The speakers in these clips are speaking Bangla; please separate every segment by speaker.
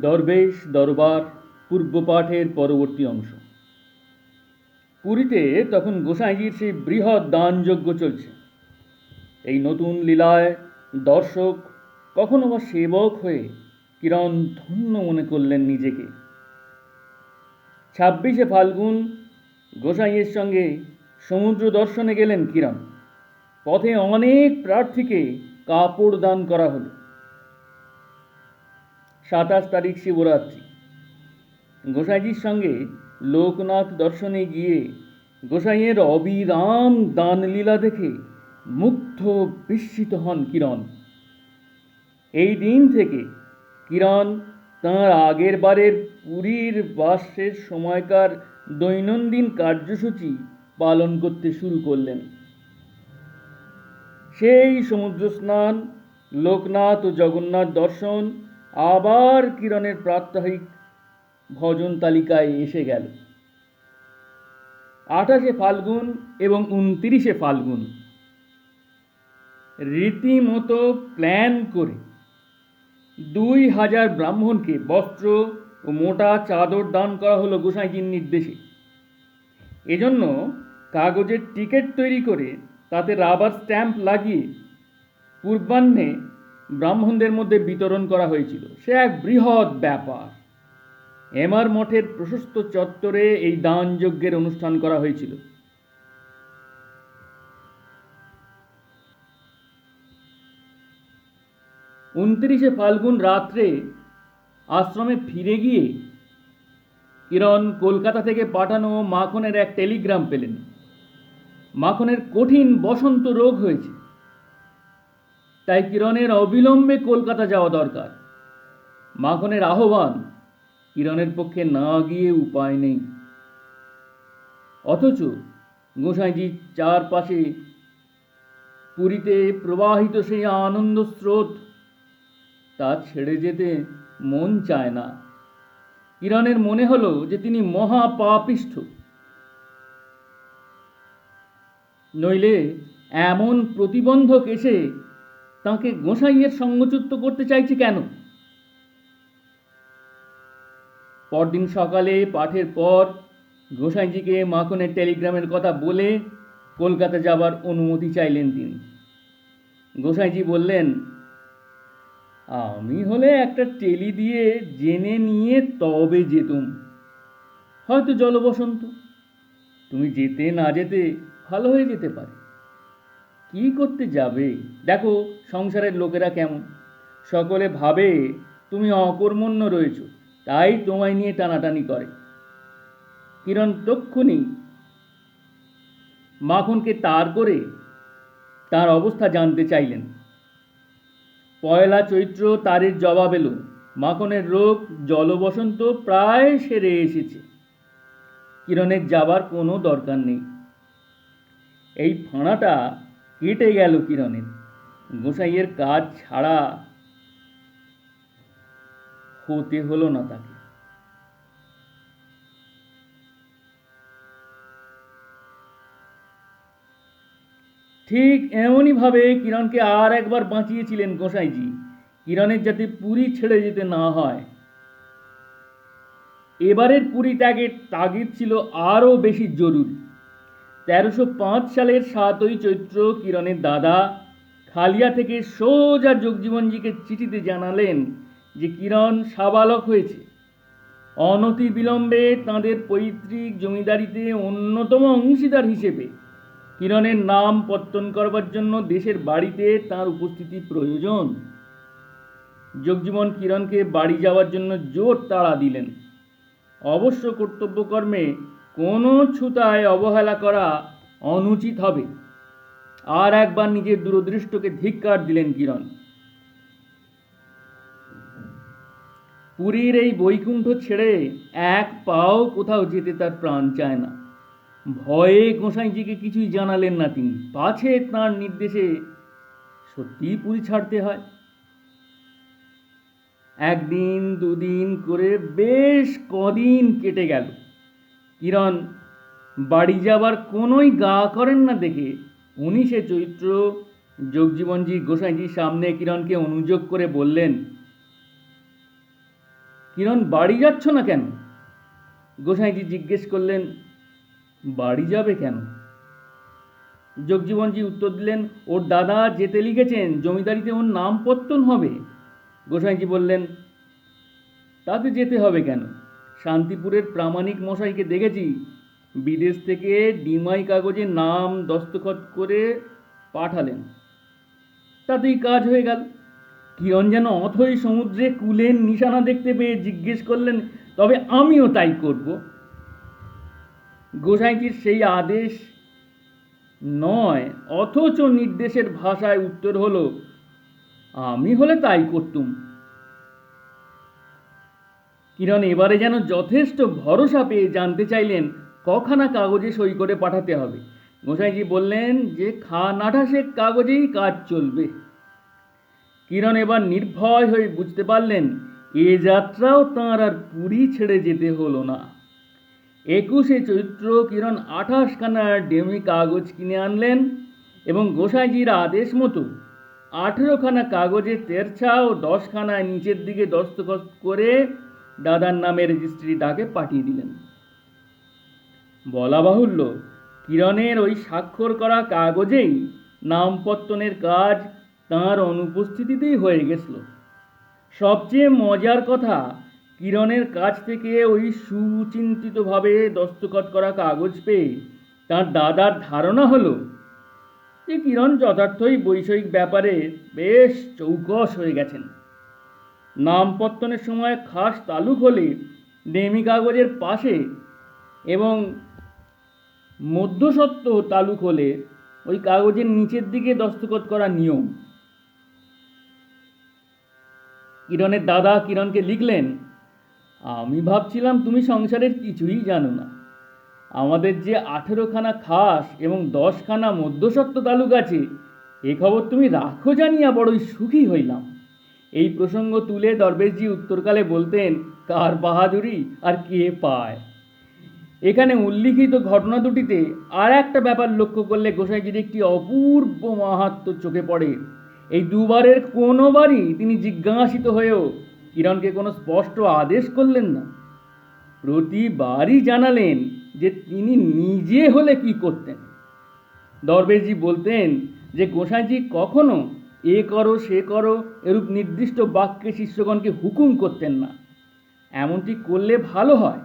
Speaker 1: দরবেশ দরবার পূর্বপাঠের পরবর্তী অংশ। পুরীতে তখন গোসাইজির সেই বৃহৎ দানযজ্ঞ চলছে। এই নতুন লীলায় দর্শক কখনো বা সেবক হয়ে কিরণ ধন্য মনে করলেন নিজেকে। ছাব্বিশে ফাল্গুন গোসাইয়ের সঙ্গে সমুদ্র দর্শনে গেলেন কিরণ। পথে অনেক প্রার্থীকে কাপড় দান করা হলো। সাতাশ তারিখ শিবরাত্রি। গোসাইজির সঙ্গে লোকনাথ দর্শনে গিয়ে গোসাইয়ের অবিরাম দানলীলা দেখে মুগ্ধ বিস্মিত হন কিরণ। এই দিন থেকে কিরণ তাঁর আগের বারের পুরীর বাসের সময়কার দৈনন্দিন কার্যসূচি পালন করতে শুরু করলেন। সেই সমুদ্র স্নান লোকনাথ ও জগন্নাথ দর্শন আবার কিরণের প্রাত্যহিক ভজন তালিকায় এসে গেল। আঠাশে ফাল্গুন এবং উনতিরিশে ফাল্গুন। রীতিমতো প্ল্যান করে দুই হাজার ব্রাহ্মণকে বস্ত্র ও মোটা চাদর দান করা হলো গোসাইজির নির্দেশে। এজন্য কাগজের টিকিট তৈরি করে তাতে রাবার স্ট্যাম্প লাগিয়ে পূর্বাহ্নে ব্রাহ্মণদের মধ্যে বিতরণ করা হয়েছিল। সে এক বৃহৎ ব্যাপার। এমার মঠের প্রশস্ত চত্বরে এই দানযজ্ঞের অনুষ্ঠান করা হয়েছিল। উনত্রিশে ফাল্গুন রাত্রে আশ্রমে ফিরে গিয়ে কিরণ কলকাতা থেকে পাঠানো মাখনের এক টেলিগ্রাম পেলেন। মাখনের কঠিন বসন্ত রোগ হয়েছে। তাই কিরণের অবিলম্বে কলকাতা যাওয়া দরকার। মাখনের আহ্বান কিরণের পক্ষে না গিয়ে উপায় নেই। অথচ গোসাইজির চারপাশে পুরীতে প্রবাহিত সেই আনন্দ স্রোত, তা ছেড়ে যেতে মন চায় না। কিরণের মনে হলো যে তিনি মহাপাপিষ্ঠ। নইলে এমন প্রতিবন্ধক এসে তাকে গোসাইয়ের সঙ্গচ্যুত করতে চাইছে কেন? পরদিন সকালে, পাঠের পর, গোসাইজিকে মাখনের টেলিগ্রামের কথা বলে কলকাতা যাবার অনুমতি চাইলেন তিনি। গোসাইজি বললেন, আমি হলে একটা টেলি দিয়ে জেনে নিয়ে তবে যেতুম। হয়তো জলবসন্ত, তুমি যেতে না যেতে ভালো হয়ে যেতে পারে। কি করতে যাবে? দেখো, সংসারের লোকেরা কেমন? সকলে ভাবে তুমি অকর্মণ্য রয়েছ, তাই তোমায় নিয়ে টানাটানি করে। কিরণ তক্ষুনি মাখনকে তার করে তার অবস্থা জানতে চাইলেন। পয়লা চৈত্র তারের জবাব এলো, মাখনের রোগ জলবসন্ত প্রায় সেরে এসেছে। কিরণের যাবার কোনো দরকার নেই। এই ফাঁড়াটা কেটে গেল কিরণের গোসাইয়ের কাজ ছাড়া হতে হলো না তাকে। ঠিক এমনইভাবে কিরণকে আর একবার বাঁচিয়েছিলেন গোসাইজি। কিরণের যাতে পুরী ছেড়ে যেতে না হয়। এবারের পুরী ত্যাগের তাগিদ ছিল আরও বেশি জরুরি। তেরোশো পাঁচ সালের সাতই চৈত্র কিরণের দাদা খালিয়া থেকে সোজা যোগজীবনজিকে চিঠিতে জানালেন যে কিরণ সাবালক হয়েছে। অনতি বিলম্বে তাঁদের পৈতৃক জমিদারিতে অন্যতম অংশীদার হিসেবে কিরণের নাম পত্তন করবার জন্য দেশের বাড়িতে তার উপস্থিতি প্রয়োজন। যোগজীবন কিরণকে বাড়ি যাওয়ার জন্য জোর তাড়া দিলেন। অবশ্য কর্তব্যকর্মে কোনো ছুতায় অবহেলা করা অনুচিত হবে। আর একবার নিজের দূরদৃষ্টকে ধিক্কার দিলেন কিরণ। পুরীর এই বৈকুণ্ঠ ছেড়ে এক পাও কোথাও যেতে তার প্রাণ চায় না। ভয়ে গোসাইজিকে কিছুই জানালেন না তিনি। পাছে তাঁর নির্দেশে সত্যিই পুরী ছাড়তে হয়। একদিন, দুদিন করে বেশ কদিন কেটে গেল। কিরণ বাড়ি যাবার কোনোই গা করেন না দেখে উনিশে চৈত্র যোগজীবনজি গোসাইজির সামনে কিরণকে অনুযোগ করে বললেন, কিরণ, বাড়ি যাচ্ছ না কেন? গোসাইজি জিজ্ঞেস করলেন, বাড়ি যাবে কেন? যোগজীবনজি উত্তর দিলেন, ওর দাদা যেতে লিখেছেন, জমিদারিতে ওর নাম পত্তন হবে। গোসাইজি বললেন, তাতে যেতে হবে কেন? শান্তিপুরের প্রামাণিক মশাইকে দেখেছি। বিদেশ থেকে ডিমাই কাগজে নাম দস্তখত করে পাঠালেন। তাতেই কাজ হয়ে গেল। কিরণ যেন অথই সমুদ্রে কুলের নিশানা দেখতে পেয়ে জিজ্ঞেস করলেন, তবে আমিও তাই করব? গোসাইজির সেই আদেশ নয়, অথচ নির্দেশের ভাষায় উত্তর হলো, আমি হলে তাই করতুম। কিরণ এবারে যেন যথেষ্ট ভরসা পেয়ে জানতে চাইলেন, কখানা কাগজে সই করে পাঠাতে হবে। গোসাইজি বললেন যে, খা নাঠাসে কাগজেই কাজ চলবে। কিরণ এবার নির্ভয় হয়ে বুঝতে পারলেন, এ যাত্রাও তাঁর আর পুরী ছেড়ে যেতে হলো না। একুশে চৈত্র কিরণ আঠাশখানা ডেমি কাগজ কিনে আনলেন এবং গোসাইজির আদেশ মতো আঠেরোখানা কাগজে তেরছা ও দশখানা নিচের দিকে দস্তখত করে দাদার নামে রেজিস্ট্রি ডাকে পাঠিয়ে দিলেন। বলা বাহুল্য, কিরণের ওই স্বাক্ষর করা কাগজেই নামপত্তনের কাজ তাঁর অনুপস্থিতিতেই হয়ে গেছিল। সবচেয়ে মজার কথা, কিরণের কাছ থেকে ওই সুচিন্তিতভাবে দস্তখত করা কাগজ পেয়ে তার দাদার ধারণা হলো যে কিরণ যথার্থই বৈষয়িক ব্যাপারে বেশ চৌকস হয়ে গেছেন। নামপত্তনের সময় খাস তালুক হলে ডেমি কাগজের পাশে এবং মধ্যসত্ত্ব তালুক হলে ওই কাগজের নিচের দিকে দস্তখত করা নিয়ম। কিরণের দাদা কিরণকে লিখলেন, আমি ভাবছিলাম তুমি সংসারের কিছুই জানো না। আমাদের যে আঠেরোখানা খাস এবং দশখানা মধ্যসত্ত্ব তালুক আছে, এ খবর তুমি রাখো জানিয়া বড়ই সুখী হইলাম। এই প্রসঙ্গ তুলে দরবেশজি উত্তরকালে বলতেন, কার বাহাদুরি আর কে পায়? এখানে উল্লিখিত ঘটনা দুটিতে আর একটা ব্যাপার লক্ষ্য করলে গোসাইজির একটি অপূর্ব মাহাত্ম চোখে পড়ে। এই দুবারের কোনোবারই তিনি জিজ্ঞাসিত হয়েও কিরণকে কোনো স্পষ্ট আদেশ করলেন না। প্রতিবারই জানালেন যে তিনি নিজে হলে কি করতেন। দরবেশজি বলতেন যে, গোসাইজি কখনো এ করো, সে করো, এরূপ নির্দিষ্ট বাক্যে শিষ্যগণকে হুকুম করতেন না। এমনটি করলে ভালো হয়,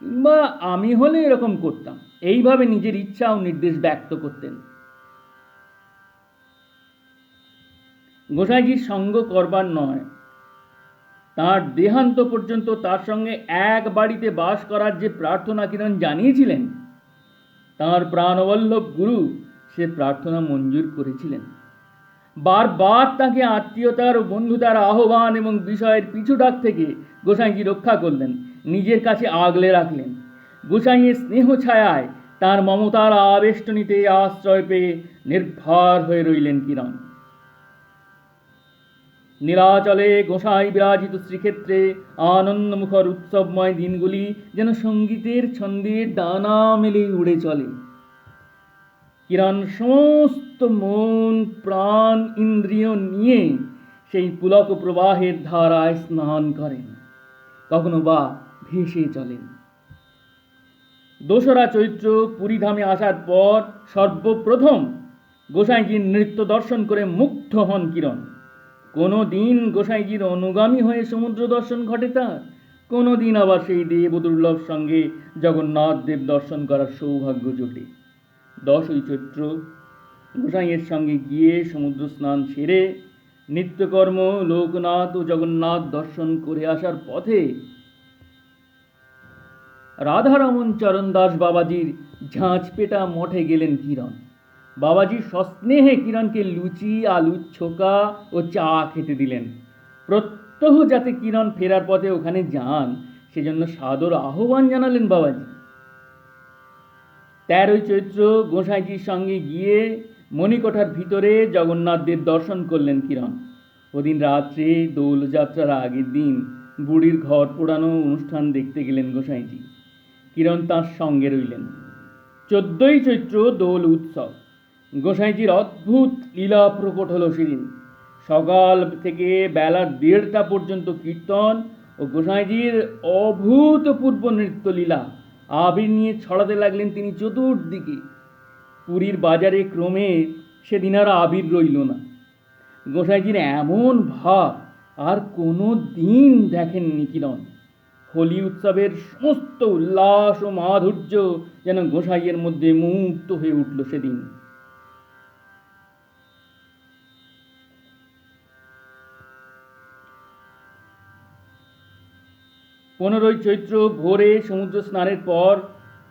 Speaker 1: কিংবা আমি হলে এরকম করতাম। এইভাবে নিজের ইচ্ছা ও নির্দেশ ব্যক্ত করতেন। গোসাইজির সঙ্গ করবার নয়। তার দেহান্ত পর্যন্ত তার সঙ্গে এক বাড়িতে বাস করার যে প্রার্থনা কিরণ জানিয়েছিলেন, তার প্রাণবল্লভ গুরু সে প্রার্থনা মঞ্জুর করেছিলেন। বারবার তাকে আত্মীয়তার ও বন্ধুতার আহ্বান এবং বিষয়ের পিছু ডাক থেকে গোসাইজি রক্ষা করলেন, নিজের কাছে আগলে রাখলেন। গোসাইয়ের স্নেহ ছায়ায় তার মমতার আবেষ্টনীতে আশ্রয় পেয়ে নির্ভর হয়ে রইলেন কিরণ। নীলাচলে গোসাই বিরাজিত শ্রীক্ষেত্রে আনন্দমুখর উৎসবময় দিনগুলি যেন সঙ্গীতের ছন্দে ডানা মেলে উড়ে চলে। কিরণ সমস্ত মন, প্রাণ, ইন্দ্রিয় নিয়ে সেই পুলক প্রবাহের ধারায় স্নান করেন, কখনো বা ভেসে চলেন। দোসরা চৈত্র পুরীধামে আসার পর সর্বপ্রথম গোসাইজির নৃত্য দর্শন করে মুগ্ধ হন কিরণ। কোনো দিন গোসাইজির অনুগামী হয়ে সমুদ্র দর্শন ঘটে তার, কোনো দিন আবার সেই দেব দুর্লভ সঙ্গে জগন্নাথ দেব দর্শন করার সৌভাগ্য জোটে। দশই চৈত্র গোসাইয়ের সঙ্গে গিয়ে সমুদ্র স্নান সেরে নিত্যকর্ম লোকনাথ ও জগন্নাথ দর্শন করে আসার পথে রাধারমন চরণ দাস বাবাজির ঝাঁচপেটা মঠে গেলেন কিরণ। বাবাজি সস্নেহে কিরণকে লুচি, আলু ছোকা ও চা খেতে দিলেন। প্রত্যহ যাতে কিরণ ফেরার পথে ওখানে যান, সেজন্য সাদর আহ্বান জানালেন বাবাজি। তেরোই চৈত্র গোসাইজির সঙ্গে গিয়ে মণিকোঠার ভিতরে জগন্নাথদের দর্শন করলেন কিরণ। ওদিন রাত্রে দোলযাত্রার আগের দিন বুড়ির ঘর পোড়ানো অনুষ্ঠান দেখতে গেলেন গোসাইজি। কিরণ তাঁর সঙ্গে রইলেন। চোদ্দই চৈত্র দোল উৎসব। গোসাইজির অদ্ভুত লীলা প্রকট হলো সেদিন। সকাল থেকে বেলা দেড়টা পর্যন্ত কীর্তন ও গোসাইজির অভূতপূর্ব নৃত্যলীলা আবির নিয়ে ছড়াতে লাগলেন তিনি চতুর্দিকে। পুরীর বাজারে ক্রমে সেদিন আর আবির রইল না। গোসাইজির এমন ভাব আর কোনো দিন দেখেননি কিরণ। হোলি উৎসবের সমস্ত উল্লাস ও মাধুর্য যেন গোসাইয়ের মধ্যে মুক্ত হয়ে উঠল সেদিন। পনেরোই চৈত্র ভোরে সমুদ্র স্নানের পর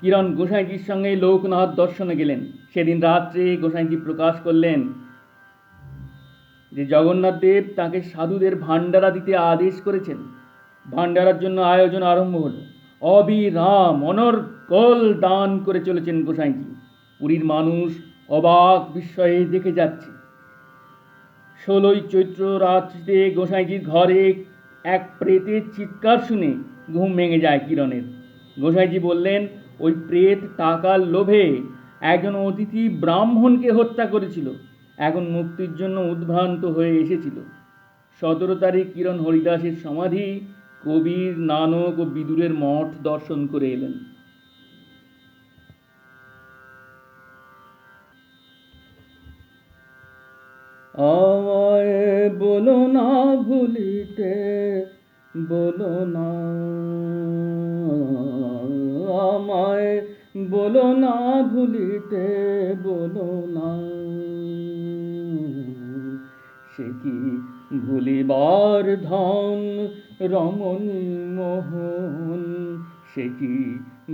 Speaker 1: কিরণ গোসাইজির সঙ্গে লোকনাথ দর্শনে গেলেন। সেদিন রাত্রে গোসাইজি প্রকাশ করলেন যে জগন্নাথ দেব তাকে সাধুদের ভাণ্ডারা দিতে আদেশ করেছেন। ভাণ্ডারার জন্য আয়োজন আরম্ভ হলো। অবিরাম অনর্গল দান করে চলেছেন গোসাইজি পুরীর মানুষ অবাক বিস্ময়ে দেখে যাচ্ছে। ষোলোই চৈত্র রাত্রিতে গোসাইজির ঘরে এক প্রেতের চিৎকার শুনে ঘুম ভেঙে যায় কিরণের। গোসাইজি বললেন, ওই প্রেত টাকার লোভে একজন অতিথি ব্রাহ্মণকে হত্যা করেছিল। এখন মুক্তির জন্য উদ্ভ্রান্ত হয়ে এসেছিল। সতেরো তারিখ কিরণ হরিদাসের সমাধি কবির নানক ও বিদুরের মঠ দর্শন করে এলেন। আমায় বলো না ভুলিতে বলো না, আমায় বলো না ভুলিতে বলো না। সে কি ভুলিবার ধন রমণী মোহন? সে কি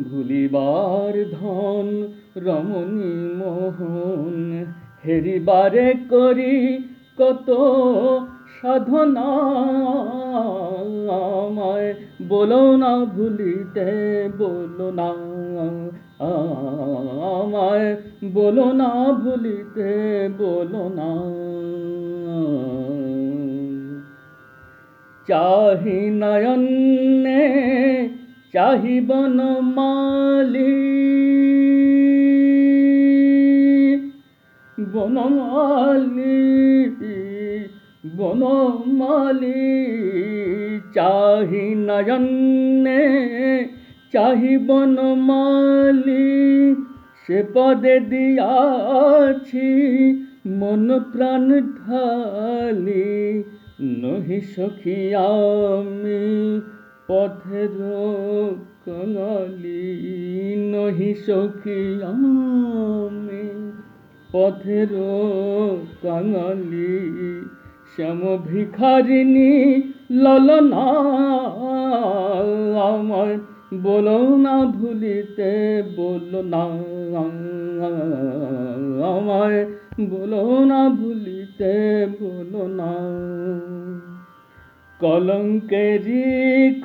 Speaker 1: ভুলিবার ধন রমণী মোহন? হেরিবারে করি কত সাধনা বলো না, ভুলিতে বলো না। আমায় বলো না, ভুলিতে বলো না। চাহি নয়নে চাহি বনমালী বনমালী। বনমালী চাহি নয়নে চাহি বনমালী সে পদে দিয়াছি মন প্রাণ ঢালি। নহি সখী আমি পথের নহি সখী আমি পথের কাঙালি শ্যাম ভিখারিণী ললনা আমায় বলো না ভুলিতে বলো না, আমায় বলো না ভুলিতে বলো না। কলঙ্কেরি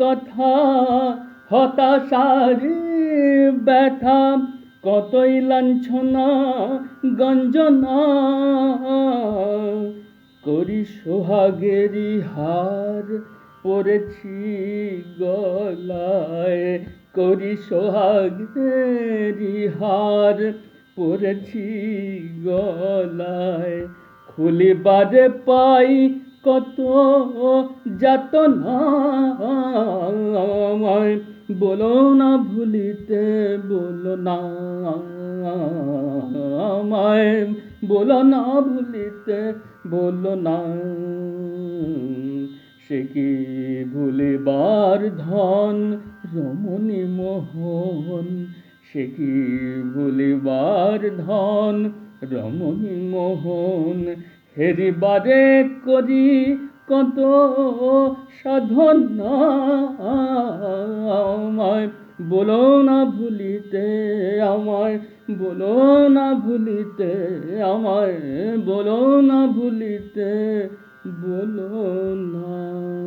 Speaker 1: কথা, হতাশারি ব্যথা, কতই লাঞ্ছনা, গঞ্জনা। করি সোহাগেরি হার পরেছি গলায়। করি সোহাগেরি হার পরেছি গলায়। খুলি খুলিবারে পাই কত যাতনা। আমায় বলো না ভুলিতে বলো না আমায়। বলো না ভুলিতে, বলো না। সে কি ভুলিবার ধন রমণী মোহন? সে কি ভুলিবার ধন রমণী মোহন? হেরিবারে করি কত সাধনা আমায় বলো না ভুলিতে, আমায় বলো না ভুলিতে আমায় বলো না ভুলিতে বলো না।